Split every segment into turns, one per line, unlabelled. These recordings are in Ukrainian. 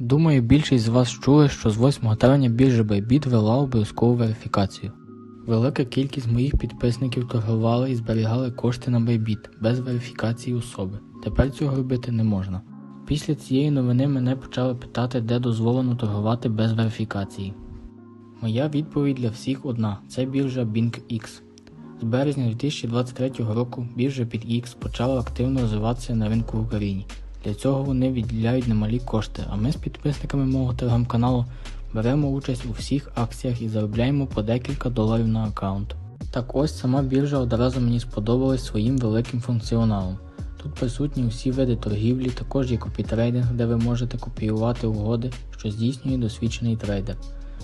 Думаю, більшість з вас чули, що з 8 травня біржа Bybit ввела обов'язкову верифікацію. Велика кількість моїх підписників торгували і зберігали кошти на Bybit без верифікації особи. Тепер цього робити не можна. Після цієї новини мене почали питати, де дозволено торгувати без верифікації. Моя відповідь для всіх одна: це біржа BingX. З березня 2023 року біржа BingX почала активно розвиватися на ринку в Україні. Для цього вони відділяють немалі кошти, а ми з підписниками мого телеграм-каналу беремо участь у всіх акціях і заробляємо по декілька доларів на аккаунт. Так ось сама біржа одразу мені сподобалась своїм великим функціоналом. Тут присутні усі види торгівлі, також є копітрейдинг, де ви можете копіювати угоди, що здійснює досвідчений трейдер.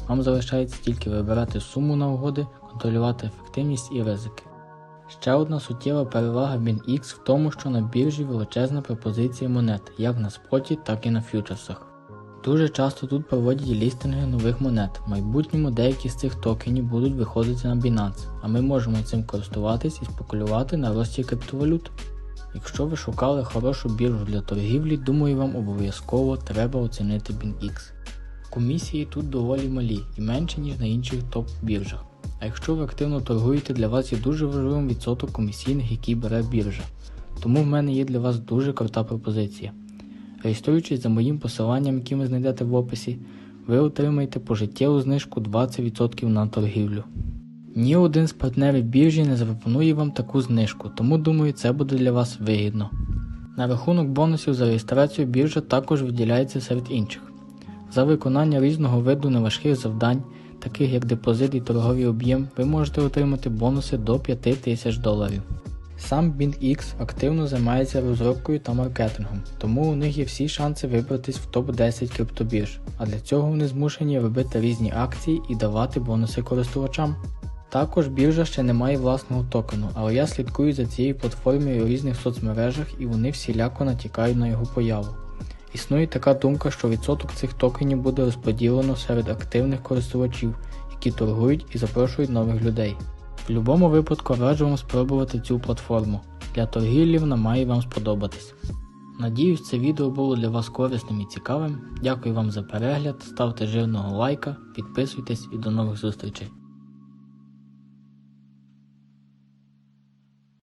Вам залишається тільки вибирати суму на угоди, контролювати ефективність і ризики. Ще одна суттєва перевага BinX в тому, що на біржі величезна пропозиція монет, як на споті, так і на фьючерсах. Дуже часто тут проводять лістинги нових монет. В майбутньому деякі з цих токенів будуть виходити на Binance, а ми можемо цим користуватись і спекулювати на рості криптовалют. Якщо ви шукали хорошу біржу для торгівлі, думаю, вам обов'язково треба оцінити BinX. Комісії тут доволі малі і менше, ніж на інших топ-біржах. Якщо ви активно торгуєте, для вас є дуже важливим відсоток комісійних, який бере біржа. Тому в мене є для вас дуже крута пропозиція. Реєструючись за моїм посиланням, яке ви знайдете в описі, ви отримаєте пожиттєву знижку 20% на торгівлю. Ні один з партнерів біржі не запропонує вам таку знижку, тому думаю, це буде для вас вигідно. На рахунок бонусів за реєстрацію біржа також виділяється серед інших. За виконання різного виду неважких завдань, таких як депозит і торговий об'єм, ви можете отримати бонуси до 5000 доларів. Сам BindX активно займається розробкою та маркетингом, тому у них є всі шанси вибратись в топ-10 криптобірж, а для цього вони змушені робити різні акції і давати бонуси користувачам. Також біржа ще не має власного токену, але я слідкую за цією платформою у різних соцмережах і вони всіляко натякають на його появу. Існує така думка, що відсоток цих токенів буде розподілено серед активних користувачів, які торгують і запрошують нових людей. В будь-якому випадку раджу вам спробувати цю платформу. Для торгівлі вона має вам сподобатись. Надіюсь, це відео було для вас корисним і цікавим. Дякую вам за перегляд, ставте жирного лайка, підписуйтесь і до нових зустрічей.